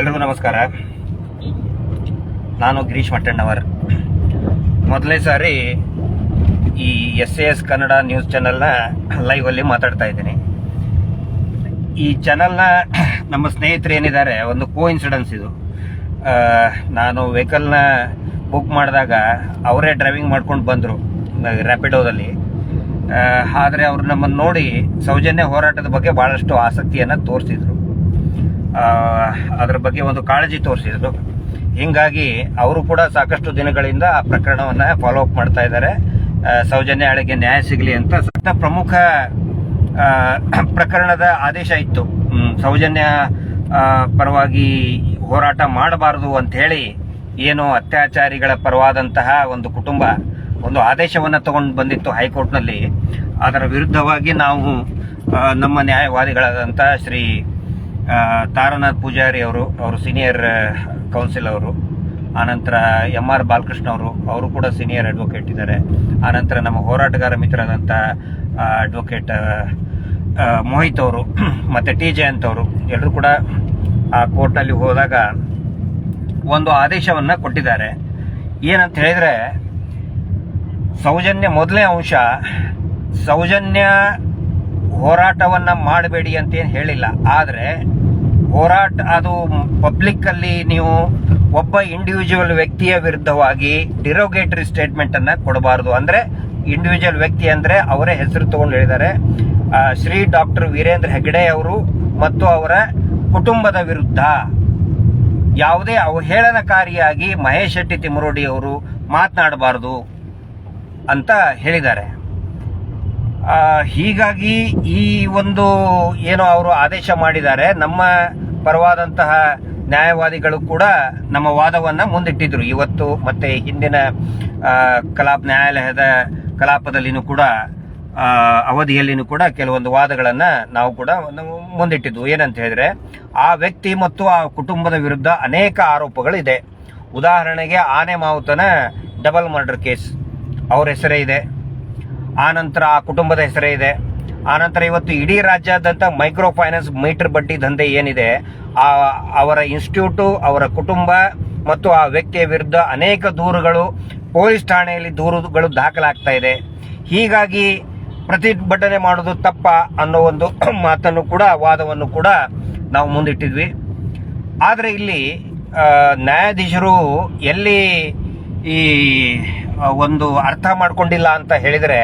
ಎಲ್ರಿಗೂ ನಮಸ್ಕಾರ. ನಾನು ಗಿರೀಶ್ ಮಟ್ಟಣ್ಣವರ್. ಮೊದಲನೇ ಸಾರಿ ಈ S A S Kannada news ಚಾನಲ್ನ ಲೈವಲ್ಲಿ ಮಾತಾಡ್ತಾ ಇದ್ದೀನಿ. ಈ ಚಾನಲ್ನ ನಮ್ಮ ಸ್ನೇಹಿತರು ಏನಿದ್ದಾರೆ, ಒಂದು ಕೋ ಇನ್ಸಿಡೆನ್ಸ್ ಇದು ನಾನು ವೆಹಿಕಲ್ನ ಬುಕ್ ಮಾಡಿದಾಗ ಅವರೇ ಡ್ರೈವಿಂಗ್ ಮಾಡ್ಕೊಂಡು ಬಂದರು ರ್ಯಾಪಿಡೋದಲ್ಲಿ ಆದರೆ ಅವರು ನಮ್ಮನ್ನು ನೋಡಿ ಸೌಜನ್ಯ ಹೋರಾಟದ ಬಗ್ಗೆ ಭಾಳಷ್ಟು ಆಸಕ್ತಿಯನ್ನು ತೋರಿಸಿದ್ರು. ಅದರ ಬಗ್ಗೆ ಒಂದು ಕಾಳಜಿ ತೋರಿಸಿದ್ರು ಹೀಗಾಗಿ ಅವರು ಕೂಡ ಸಾಕಷ್ಟು ದಿನಗಳಿಂದ ಆ ಪ್ರಕರಣವನ್ನು ಫಾಲೋ ಅಪ್ ಮಾಡ್ತಾ ಇದ್ದಾರೆ. ಸೌಜನ್ಯ ಅಳಿಗೆ ನ್ಯಾಯ ಸಿಗಲಿ ಅಂತ ಸತ್ತ ಪ್ರಮುಖ ಪ್ರಕರಣದ ಆದೇಶ ಇತ್ತು. ಸೌಜನ್ಯ ಪರವಾಗಿ ಹೋರಾಟ ಮಾಡಬಾರದು ಅಂತ ಹೇಳಿ ಏನು ಅತ್ಯಾಚಾರಿಗಳ ಪರವಾದಂತಹ ಒಂದು ಕುಟುಂಬ ಒಂದು ಆದೇಶವನ್ನು ತಗೊಂಡು ಬಂದಿತ್ತು ಹೈಕೋರ್ಟ್ನಲ್ಲಿ. ಅದರ ವಿರುದ್ಧವಾಗಿ ನಾವು ನಮ್ಮ ನ್ಯಾಯವಾದಿಗಳಾದಂಥ ಶ್ರೀ ತಾರನಾಥ್ ಪೂಜಾರಿ ಅವರು ಅವರು ಸೀನಿಯರ್ ಕೌನ್ಸಿಲ್ ಅವರು. ಆನಂತರ ಎಂ ಆರ್ ಬಾಲಕೃಷ್ಣ ಅವರು ಅವರು ಕೂಡ ಸೀನಿಯರ್ ಅಡ್ವೊಕೇಟ್ ಇದ್ದಾರೆ. ಆನಂತರ ನಮ್ಮ ಹೋರಾಟಗಾರ ಮಿತ್ರರಾದಂಥ ಅಡ್ವೊಕೇಟ್ ಮೋಹಿತ್ ಅವರು, ಮತ್ತು ಟಿ ಜಯಂತ್ ಅವರು ಎಲ್ಲರೂ ಕೂಡ ಆ ಕೋರ್ಟ್ನಲ್ಲಿ ಹೋದಾಗ ಒಂದು ಆದೇಶವನ್ನು ಕೊಟ್ಟಿದ್ದಾರೆ. ಏನಂತ ಹೇಳಿದರೆ, ಸೌಜನ್ಯ ಮೊದಲನೇ ಅಂಶ, ಸೌಜನ್ಯ ಹೋರಾಟವನ್ನ ಮಾಡಬೇಡಿ ಅಂತ ಏನು ಹೇಳಿಲ್ಲ. ಆದರೆ ಹೋರಾಟ ಅದು ಪಬ್ಲಿಕ್ ಅಲ್ಲಿ ನೀವು ಒಬ್ಬ ಇಂಡಿವಿಜುವಲ್ ವ್ಯಕ್ತಿಯ ವಿರುದ್ಧವಾಗಿ ಡಿರೋಗೇಟರಿ ಸ್ಟೇಟ್ಮೆಂಟ್ ಅನ್ನ ಕೊಡಬಾರದು. ಅಂದ್ರೆ ಇಂಡಿವಿಜುವಲ್ ವ್ಯಕ್ತಿ ಅಂದ್ರೆ ಅವರೇ ಹೆಸರು ತಗೊಂಡು ಹೇಳಿದ್ದಾರೆ. ಶ್ರೀ ಡಾಕ್ಟರ್ ವೀರೇಂದ್ರ ಹೆಗ್ಡೆ ಅವರು ಮತ್ತು ಅವರ ಕುಟುಂಬದ ವಿರುದ್ಧ ಯಾವುದೇ ಅವಹೇಳನಕಾರಿಯಾಗಿ ಮಹೇಶ್ ಶೆಟ್ಟಿ ತಿಮರೋಡಿ ಅವರು ಮಾತನಾಡಬಾರದು ಅಂತ ಹೇಳಿದ್ದಾರೆ. ಹೀಗಾಗಿ ಈ ಒಂದು ಏನು ಅವರು ಆದೇಶ ಮಾಡಿದ್ದಾರೆ, ನಮ್ಮ ಪರವಾದಂತಹ ನ್ಯಾಯವಾದಿಗಳು ಕೂಡ ನಮ್ಮ ವಾದವನ್ನು ಮುಂದಿಟ್ಟಿದ್ರು. ಇವತ್ತು ಮತ್ತೆ ಹಿಂದಿನ ಕಲಾ ಕಲಾಪ ನ್ಯಾಯಾಲಯದ ಕಲಾಪದಲ್ಲಿನೂ ಕೂಡ ಅವಧಿಯಲ್ಲಿನೂ ಕೂಡ ಕೆಲವೊಂದು ವಾದಗಳನ್ನ ನಾವು ಕೂಡ ಮುಂದಿಟ್ಟಿದ್ವು. ಏನಂತ ಹೇಳಿದ್ರೆ, ಆ ವ್ಯಕ್ತಿ ಮತ್ತು ಆ ಕುಟುಂಬದ ವಿರುದ್ಧ ಅನೇಕ ಆರೋಪಗಳಿದೆ. ಉದಾಹರಣೆಗೆ ಆನೆ ಮಾವುತನ ಡಬಲ್ ಮರ್ಡರ್ ಕೇಸ್, ಅವರ ಹೆಸರೇ ಇದೆ. ಆನಂತರ ಆ ಕುಟುಂಬದ ಹೆಸರೇ ಇದೆ. ಆನಂತರ ಇವತ್ತು ಇಡೀ ರಾಜ್ಯಾದ್ಯಂತ ಮೈಕ್ರೋ ಫೈನಾನ್ಸ್ ಮೀಟರ್ ಬಡ್ಡಿ ದಂಧೆ ಏನಿದೆ ಆ ಅವರ ಇನ್ಸ್ಟಿಟ್ಯೂಟು ಅವರ ಕುಟುಂಬ ಮತ್ತು ಆ ವ್ಯಕ್ತಿಯ ವಿರುದ್ಧ ಅನೇಕ ದೂರುಗಳು ಪೊಲೀಸ್ ಠಾಣೆಯಲ್ಲಿ ದೂರುಗಳು ದಾಖಲಾಗ್ತಾ ಇದೆ. ಹೀಗಾಗಿ ಪ್ರತಿಭಟನೆ ಮಾಡೋದು ತಪ್ಪ ಅನ್ನೋ ಒಂದು ಮಾತನ್ನು ಕೂಡ ವಾದವನ್ನು ಕೂಡ ನಾವು ಮುಂದಿಟ್ಟಿದ್ವಿ. ಆದರೆ ಇಲ್ಲಿ ನ್ಯಾಯಾಧೀಶರು ಎಲ್ಲಿ ಈ ಆ, ಒಂದು ಅರ್ಥ ಮಾಡ್ಕೊಂಡಿಲ್ಲ ಅಂತ ಹೇಳಿದರೆ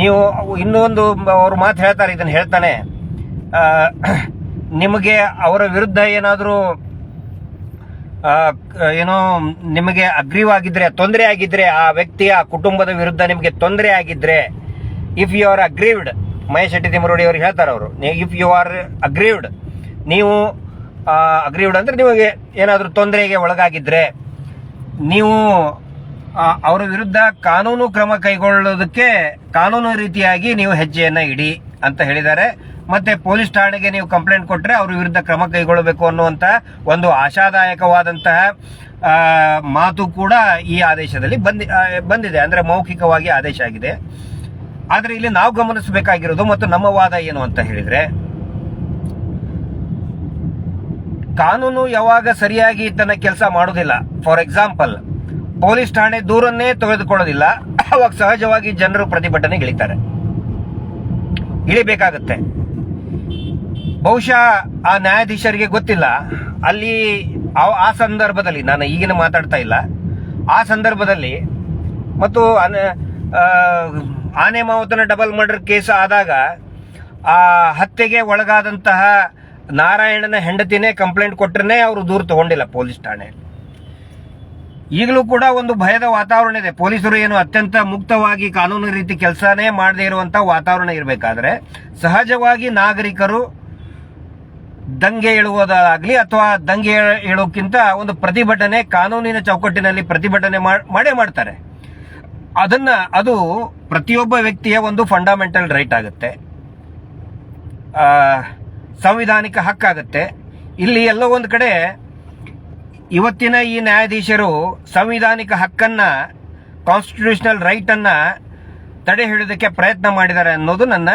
ನೀವು ಇನ್ನೊಂದು ಅವ್ರ ಮಾತು ಹೇಳ್ತಾರೆ ಇದನ್ನು ಹೇಳ್ತಾನೆ. ನಿಮಗೆ ಅವರ ವಿರುದ್ಧ ಏನಾದರೂ ಏನೋ ನಿಮಗೆ ಅಗ್ರೀವಾಗಿದ್ದರೆ ತೊಂದರೆ ಆಗಿದ್ದರೆ ಆ ವ್ಯಕ್ತಿಯ ಕುಟುಂಬದ ವಿರುದ್ಧ ನಿಮಗೆ ತೊಂದರೆ ಆಗಿದ್ದರೆ if you are aggrieved Mahesh Shetty Timmarodi ಅವರು ಹೇಳ್ತಾರೆ ಅವರು ಇಫ್ ಯು ಆರ್ ಅಗ್ರೀವ್ಡ್ ನೀವು ಅಗ್ರೀವ್ಡ್ ಅಂದ್ರೆ ನಿಮಗೆ ಏನಾದರೂ ತೊಂದರೆಗೆ ಒಳಗಾಗಿದ್ರೆ, ನೀವು ಅವರ ವಿರುದ್ಧ ಕಾನೂನು ಕ್ರಮ ಕೈಗೊಳ್ಳೋದಕ್ಕೆ ಕಾನೂನು ರೀತಿಯಾಗಿ ನೀವು ಹೆಜ್ಜೆಯನ್ನು ಇಡಿ ಅಂತ ಹೇಳಿದ್ದಾರೆ. ಮತ್ತೆ ಪೊಲೀಸ್ ಠಾಣೆಗೆ ನೀವು ಕಂಪ್ಲೇಂಟ್ ಕೊಟ್ಟರೆ ಅವರ ವಿರುದ್ಧ ಕ್ರಮ ಕೈಗೊಳ್ಳಬೇಕು ಅನ್ನುವಂತ ಒಂದು ಆಶಾದಾಯಕವಾದಂತಹ ಮಾತು ಕೂಡ ಈ ಆದೇಶದಲ್ಲಿ ಬಂದಿ ಬಂದಿದೆ. ಅಂದ್ರೆ ಮೌಖಿಕವಾಗಿ ಆದೇಶ ಆಗಿದೆ. ಆದರೆ ಇಲ್ಲಿ ನಾವು ಗಮನಿಸಬೇಕಾಗಿರೋದು ಮತ್ತು ನಮ್ಮ ವಾದ ಏನು ಅಂತ ಹೇಳಿದ್ರೆ, ಕಾನೂನು ಯಾವಾಗ ಸರಿಯಾಗಿ ತನ್ನ ಕೆಲಸ ಮಾಡೋದಿಲ್ಲ. ಫಾರ್ ಎಕ್ಸಾಂಪಲ್ ಪೊಲೀಸ್ ಠಾಣೆ ದೂರನ್ನೇ ತೆಗೆದುಕೊಳ್ಳೋದಿಲ್ಲ. ಅವಾಗ ಸಹಜವಾಗಿ ಜನರು ಪ್ರತಿಭಟನೆ ಇಳಿತಾರೆ ಇಳಿಬೇಕಾಗತ್ತೆ. ಬಹುಶಃ ಆ ನ್ಯಾಯಾಧೀಶರಿಗೆ ಗೊತ್ತಿಲ್ಲ. ಅಲ್ಲಿ ಆ- ಸಂದರ್ಭದಲ್ಲಿ, ನಾನು ಈಗಿನ ಮಾತಾಡ್ತಾ ಇಲ್ಲ. ಆ ಸಂದರ್ಭದಲ್ಲಿ ಮತ್ತು ಆನೆ ಮಾವುತನ ಡಬಲ್ ಮರ್ಡರ್ ಕೇಸ್ ಆದಾಗ, ಆ ಹತ್ಯೆಗೆ ಒಳಗಾದಂತಹ ನಾರಾಯಣನ ಹೆಂಡತಿನೇ ಕಂಪ್ಲೇಂಟ್ ಕೊಟ್ಟರೆ ಅವರು ದೂರು ತಗೊಂಡಿಲ್ಲ ಪೊಲೀಸ್ ಠಾಣೆಯಲ್ಲಿ. ಈಗಲೂ ಕೂಡ ಒಂದು ಭಯದ ವಾತಾವರಣ ಇದೆ. ಪೊಲೀಸರು ಏನು ಅತ್ಯಂತ ಮುಕ್ತವಾಗಿ ಕಾನೂನು ರೀತಿ ಕೆಲಸನೇ ಮಾಡದೇ ಇರುವಂತ ವಾತಾವರಣ ಇರಬೇಕಾದ್ರೆ ಸಹಜವಾಗಿ ನಾಗರಿಕರು ದಂಗೆ ಏಳುವುದಾಗ್ಲಿ ಅಥವಾ ದಂಗೆ ಏಳ್- ಏಳೋಕ್ಕಿಂತ ಒಂದು ಪ್ರತಿಭಟನೆ, ಕಾನೂನಿನ ಚೌಕಟ್ಟಿನಲ್ಲಿ ಪ್ರತಿಭಟನೆ ಮಾಡ್- ಮಾಡೇ ಮಾಡ್ತಾರೆ. ಅದನ್ನ, ಅದು ಪ್ರತಿಯೊಬ್ಬ ವ್ಯಕ್ತಿಯ ಒಂದು ಫಂಡಮೆಂಟಲ್ ರೈಟ್ ಆಗುತ್ತೆ. ಸಂವಿಧಾನಿಕ ಹಕ್ಕಾಗುತ್ತೆ. ಇಲ್ಲಿ ಎಲ್ಲೋ ಒಂದು ಕಡೆ ಇವತ್ತಿನ ಈ ನ್ಯಾಯಾಧೀಶರು ಸಂವಿಧಾನಿಕ ಹಕ್ಕನ್ನ ಕಾನ್ಸ್ಟಿಟ್ಯೂಷನಲ್ ರೈಟ್ ಅನ್ನ ತಡೆ ಹಿಡಿಯೋದಕ್ಕೆ ಪ್ರಯತ್ನ ಮಾಡಿದ್ದಾರೆ ಅನ್ನೋದು ನನ್ನ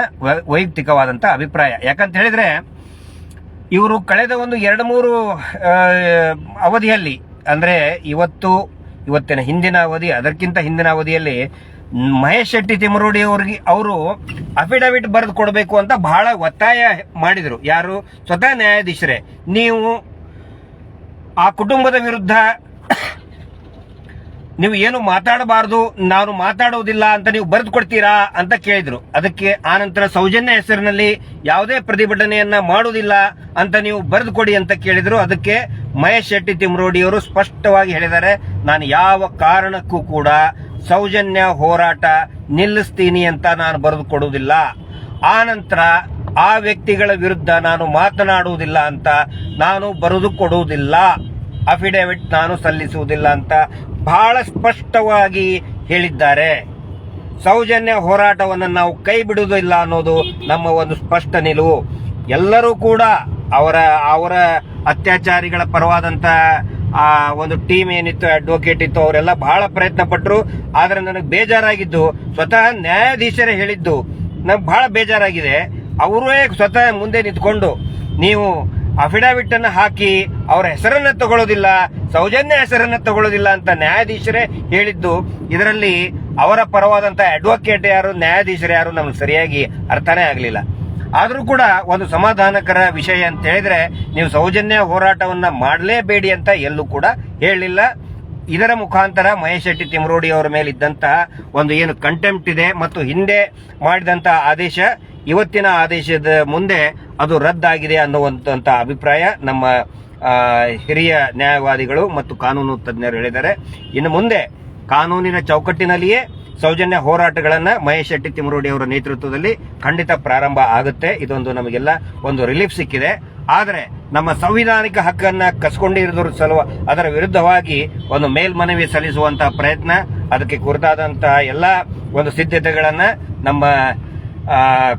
ವೈಯಕ್ತಿಕವಾದಂತ ಅಭಿಪ್ರಾಯ. ಯಾಕಂತ ಹೇಳಿದ್ರೆ, ಇವರು ಕಳೆದ ಒಂದು ಎರಡು ಮೂರು ಅವಧಿಯಲ್ಲಿ, ಅಂದ್ರೆ ಇವತ್ತು, ಇವತ್ತಿನ ಹಿಂದಿನ ಅವಧಿ, ಅದಕ್ಕಿಂತ ಹಿಂದಿನ ಅವಧಿಯಲ್ಲಿ ಮಹೇಶ್ ಶೆಟ್ಟಿ ತಿಮರೋಡಿ ಅವರಿಗೆ, ಅವರು ಅಫಿಡವಿಟ್ ಬರೆದು ಕೊಡಬೇಕು ಅಂತ ಬಹಳ ಒತ್ತಾಯ ಮಾಡಿದರು. ಯಾರು? ಸ್ವತಃ ನ್ಯಾಯಾಧೀಶರೇ. ನೀವು ಆ ಕುಟುಂಬದ ವಿರುದ್ಧ ನೀವು ಏನು ಮಾತಾಡಬಾರದು, ನಾನು ಮಾತಾಡುವುದಿಲ್ಲ ಅಂತ ನೀವು ಬರೆದು ಕೊಡ್ತೀರಾ ಅಂತ ಕೇಳಿದ್ರು. ಅದಕ್ಕೆ ಆನಂತರ ಸೌಜನ್ಯ ಹೆಸರಿನಲ್ಲಿ ಯಾವುದೇ ಪ್ರತಿಭಟನೆಯನ್ನ ಮಾಡುವುದಿಲ್ಲ ಅಂತ ನೀವು ಬರೆದು ಕೊಡಿ ಅಂತ ಕೇಳಿದ್ರು. ಅದಕ್ಕೆ ಮಹೇಶ್ ಶೆಟ್ಟಿ ತಿಮ್ರೋಡಿ ಅವರು ಸ್ಪಷ್ಟವಾಗಿ ಹೇಳಿದ್ದಾರೆ, ನಾನು ಯಾವ ಕಾರಣಕ್ಕೂ ಕೂಡ ಸೌಜನ್ಯ ಹೋರಾಟ ನಿಲ್ಲಿಸ್ತೀನಿ ಅಂತ ನಾನು ಬರೆದು ಕೊಡುವುದಿಲ್ಲ ಆನಂತರ ಆ ವ್ಯಕ್ತಿಗಳ ವಿರುದ್ಧ ನಾನು ಮಾತನಾಡುವುದಿಲ್ಲ ಅಂತ ನಾನು ಬರೆದು ಕೊಡುವುದಿಲ್ಲ. ಅಫಿಡೇವಿಟ್ ನಾನು ಸಲ್ಲಿಸುವುದಿಲ್ಲ ಅಂತ ಬಹಳ ಸ್ಪಷ್ಟವಾಗಿ ಹೇಳಿದ್ದಾರೆ. ಸೌಜನ್ಯ ಹೋರಾಟವನ್ನು ನಾವು ಕೈ ಬಿಡುವುದಿಲ್ಲ ಅನ್ನೋದು ನಮ್ಮ ಒಂದು ಸ್ಪಷ್ಟ ನಿಲುವು. ಎಲ್ಲರೂ ಕೂಡ ಅವರ ಅವರ ಅತ್ಯಾಚಾರಿಗಳ ಪರವಾದಂಥ ಆ ಒಂದು ಟೀಮ್ ಏನಿತ್ತು ಅಡ್ವೊಕೇಟ್ ಇತ್ತು, ಅವರೆಲ್ಲ ಬಹಳ ಪ್ರಯತ್ನ ಪಟ್ಟರು ಆದರೆ ನನಗೆ ಬೇಜಾರಾಗಿದ್ದು, ಸ್ವತಃ ನ್ಯಾಯಾಧೀಶರೇ ಹೇಳಿದ್ದು, ನಂಗೆ ಬಹಳ ಬೇಜಾರಾಗಿದೆ. ಅವರೇ ಸ್ವತಃ ಮುಂದೆ ನಿಂತ್ಕೊಂಡು ನೀವು ಅಫಿಡವಿಟ್ ಅನ್ನು ಹಾಕಿ ಅವರ ಹೆಸರನ್ನ ತಗೊಳ್ಳೋದಿಲ್ಲ, ಸೌಜನ್ಯ ಹೆಸರನ್ನ ತಗೊಳ್ಳೋದಿಲ್ಲ ಅಂತ ನ್ಯಾಯಾಧೀಶರೇ ಹೇಳಿದ್ದು, ಇದರಲ್ಲಿ ಅವರ ಪರವಾದಂತ ಅಡ್ವೊಕೇಟ್ ಯಾರು, ನ್ಯಾಯಾಧೀಶರು ಯಾರು ನಮ್ಗೆ ಸರಿಯಾಗಿ ಅರ್ಥನೇ ಆಗಲಿಲ್ಲ. ಆದರೂ ಕೂಡ ಒಂದು ಸಮಾಧಾನಕರ ವಿಷಯ ಅಂತ ಹೇಳಿದ್ರೆ, ನೀವು ಸೌಜನ್ಯ ಹೋರಾಟವನ್ನ ಮಾಡಲೇಬೇಡಿ ಅಂತ ಎಲ್ಲೂ ಕೂಡ ಹೇಳಲಿಲ್ಲ. ಇದರ ಮುಖಾಂತರ ಮಹೇಶ್ ಶೆಟ್ಟಿ ತಿಮರೋಡಿ ಅವರ ಮೇಲೆ ಇದ್ದಂತಹ ಒಂದು ಏನು ಕಂಟೆಂಪ್ಟ್ ಇದೆ ಮತ್ತು ಹಿಂದೆ ಮಾಡಿದಂತಹ ಆದೇಶ ಇವತ್ತಿನ ಆದೇಶದ ಮುಂದೆ ಅದು ರದ್ದಾಗಿದೆ ಅನ್ನುವಂತ ಅಭಿಪ್ರಾಯ ನಮ್ಮ ಹಿರಿಯ ನ್ಯಾಯವಾದಿಗಳು ಮತ್ತು ಕಾನೂನು ತಜ್ಞರು ಹೇಳಿದ್ದಾರೆ. ಇನ್ನು ಮುಂದೆ ಕಾನೂನಿನ ಚೌಕಟ್ಟಿನಲ್ಲಿಯೇ ಸೌಜನ್ಯ ಹೋರಾಟಗಳನ್ನು ಮಹೇಶ್ ಶೆಟ್ಟಿ ತಿಮರೋಡಿ ಅವರ ನೇತೃತ್ವದಲ್ಲಿ ಖಂಡಿತ ಪ್ರಾರಂಭ ಆಗುತ್ತೆ. ಇದೊಂದು ನಮಗೆಲ್ಲ ಒಂದು ರಿಲೀಫ್ ಸಿಕ್ಕಿದೆ. ಆದರೆ ನಮ್ಮ ಸಂವಿಧಾನಿಕ ಹಕ್ಕನ್ನ ಕಸ್ಕೊಂಡಿರೋದ್ರ ಸಲುವ ಅದರ ವಿರುದ್ಧವಾಗಿ ಒಂದು ಮೇಲ್ಮನವಿ ಸಲ್ಲಿಸುವಂತಹ ಪ್ರಯತ್ನ, ಅದಕ್ಕೆ ಕುರಿತಾದಂತಹ ಎಲ್ಲ ಒಂದು ಸಿದ್ಧತೆಗಳನ್ನು ನಮ್ಮ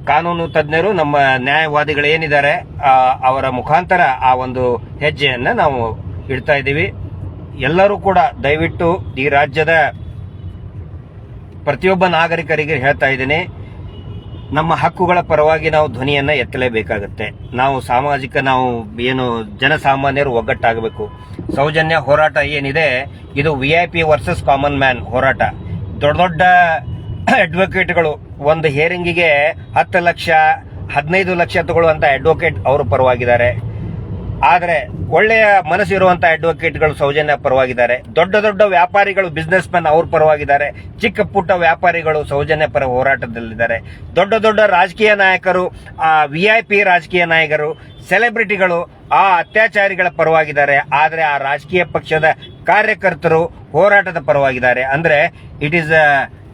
ಕಾನೂನು ತಜ್ಞರು ನಮ್ಮ ನ್ಯಾಯವಾದಿಗಳು ಏನಿದ್ದಾರೆ ಅವರ ಮುಖಾಂತರ ಆ ಒಂದು ಹೆಜ್ಜೆಯನ್ನು ನಾವು ಇಡ್ತಾ ಇದ್ದೀವಿ. ಎಲ್ಲರೂ ಕೂಡ ದಯವಿಟ್ಟು ಈ ರಾಜ್ಯದ ಪ್ರತಿಯೊಬ್ಬ ನಾಗರಿಕರಿಗೆ ಹೇಳ್ತಾ ಇದ್ದೀನಿ, ನಮ್ಮ ಹಕ್ಕುಗಳ ಪರವಾಗಿ ನಾವು ಧ್ವನಿಯನ್ನ ಎತ್ತಲೇಬೇಕಾಗುತ್ತೆ. ನಾವು ಸಾಮಾಜಿಕ, ನಾವು ಏನು ಜನಸಾಮಾನ್ಯರು ಒಗ್ಗಟ್ಟಾಗಬೇಕು. ಸೌಜನ್ಯ ಹೋರಾಟ ಏನಿದೆ, ಇದು V I P versus common man ಹೋರಾಟ. ದೊಡ್ಡ ದೊಡ್ಡ ಅಡ್ವೊಕೇಟ್ಗಳು ಒಂದು ಹೇರಿಂಗಿಗೆ ಹತ್ತು ಲಕ್ಷ, ಹದಿನೈದು ಲಕ್ಷ ತಗೊಳ್ಳುವಂತ ಅಡ್ವೊಕೇಟ್ ಅವರು ಪರವಾಗಿದ್ದಾರೆ. ಆದರೆ ಒಳ್ಳೆಯ ಮನಸ್ಸಿರುವಂಥ ಅಡ್ವೊಕೇಟ್ಗಳು ಸೌಜನ್ಯ ಪರವಾಗಿದ್ದಾರೆ. ದೊಡ್ಡ ದೊಡ್ಡ ವ್ಯಾಪಾರಿಗಳು ಬಿಸ್ನೆಸ್ ಮ್ಯಾನ್ ಅವ್ರ ಪರವಾಗಿದ್ದಾರೆ. ಚಿಕ್ಕ ಪುಟ್ಟ ವ್ಯಾಪಾರಿಗಳು ಸೌಜನ್ಯ ಪರ ಹೋರಾಟದಲ್ಲಿದ್ದಾರೆ. ದೊಡ್ಡ ದೊಡ್ಡ ರಾಜಕೀಯ ನಾಯಕರು, ಆ ವಿ ಐ ಪಿ ರಾಜಕೀಯ ನಾಯಕರು ಸೆಲೆಬ್ರಿಟಿಗಳು ಆ ಅತ್ಯಾಚಾರಿಗಳ ಪರವಾಗಿದ್ದಾರೆ. ಆದರೆ ಆ ರಾಜಕೀಯ ಪಕ್ಷದ ಕಾರ್ಯಕರ್ತರು ಹೋರಾಟದ ಪರವಾಗಿದ್ದಾರೆ. ಅಂದ್ರೆ it is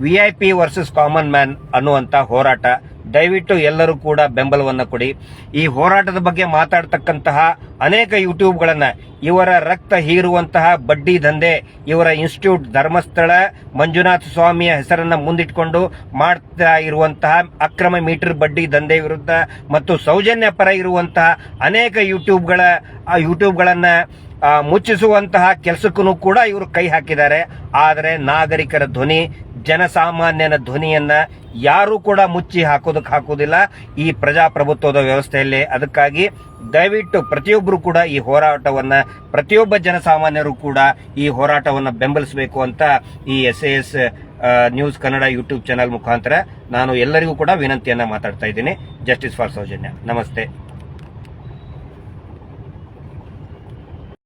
V I P versus common man ಅನ್ನುವಂತ ಹೋರಾಟ. ದಯವಿಟ್ಟು ಎಲ್ಲರೂ ಕೂಡ ಬೆಂಬಲವನ್ನು ಕೊಡಿ. ಈ ಹೋರಾಟದ ಬಗ್ಗೆ ಮಾತಾಡ್ತಕ್ಕಂತಹ ಅನೇಕ ಯೂಟ್ಯೂಬ್ಗಳನ್ನು, ಇವರ ರಕ್ತ ಹೀರುವಂತಹ ಬಡ್ಡಿ ದಂಧೆ, ಇವರ ಇನ್ಸ್ಟಿಟ್ಯೂಟ್ ಧರ್ಮಸ್ಥಳ, ಮಂಜುನಾಥ ಸ್ವಾಮಿಯ ಹೆಸರನ್ನ ಮುಂದಿಟ್ಕೊಂಡು ಮಾಡ್ತಾ ಇರುವಂತಹ ಅಕ್ರಮ ಮೀಟರ್ ಬಡ್ಡಿ ದಂಧೆ ವಿರುದ್ಧ ಮತ್ತು ಸೌಜನ್ಯ ಪರ ಇರುವಂತಹ ಅನೇಕ ಯೂಟ್ಯೂಬ್ಗಳ ಯೂಟ್ಯೂಬ್ಗಳನ್ನ ಮುಚ್ಚಿಸುವಂತಹ ಕೆಲಸಕ್ಕೂ ಕೂಡ ಇವರು ಕೈ ಹಾಕಿದ್ದಾರೆ. ಆದರೆ ನಾಗರಿಕರ ಧ್ವನಿ ಜನಸಾಮಾನ್ಯನ ಧ್ವನಿಯನ್ನ ಯಾರೂ ಕೂಡ ಮುಚ್ಚಿ ಹಾಕೋದಕ್ಕೆ ಹಾಕೋದಿಲ್ಲ. ಈ ಪ್ರಜಾಪ್ರಭುತ್ವದ ವ್ಯವಸ್ಥೆಯಲ್ಲಿ ಅದಕ್ಕಾಗಿ ದಯವಿಟ್ಟು ಪ್ರತಿಯೊಬ್ಬರು ಕೂಡ ಈ ಹೋರಾಟವನ್ನ, ಪ್ರತಿಯೊಬ್ಬ ಜನಸಾಮಾನ್ಯರು ಕೂಡ ಈ ಹೋರಾಟವನ್ನ ಬೆಂಬಲಿಸಬೇಕು ಅಂತ ಈ S S news Kannada YouTube channel ಮುಖಾಂತರ ನಾನು ಎಲ್ಲರಿಗೂ ಕೂಡ ವಿನಂತಿಯನ್ನ ಮಾತಾಡ್ತಾ ಇದ್ದೀನಿ. ಜಸ್ಟಿಸ್ ಫಾರ್ ಸೌಜನ್ಯ ನಮಸ್ತೆ.